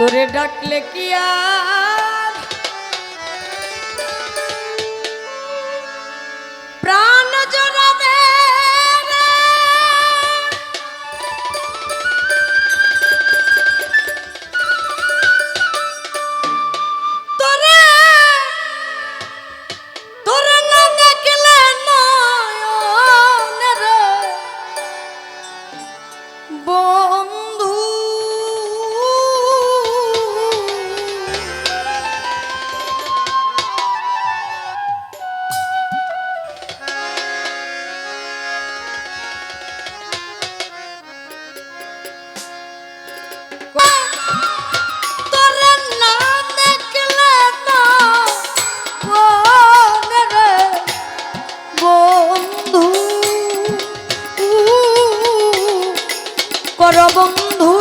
তোরে ডাকলে কি আর বন্ধু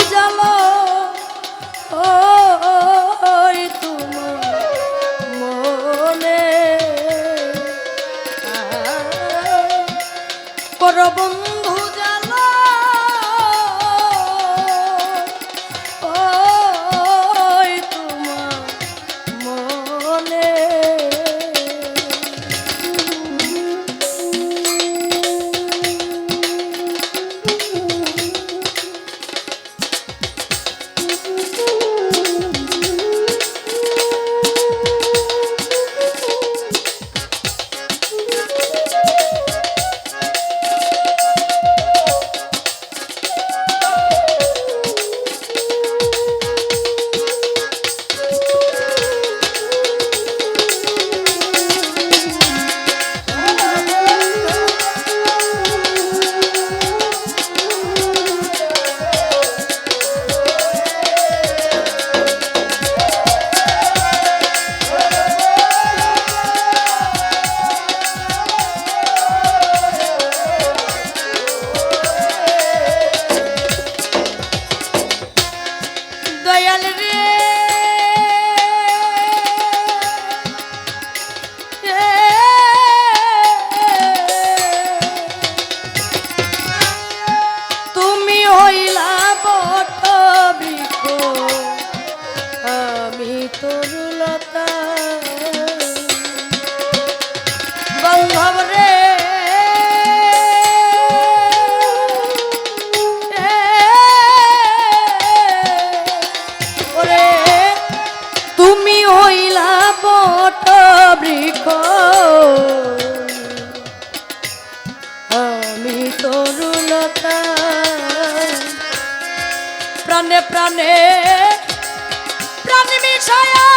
দয়াল রে। প্রাণে প্রাণে প্রাণ মিশায়া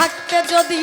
থাকতে যদি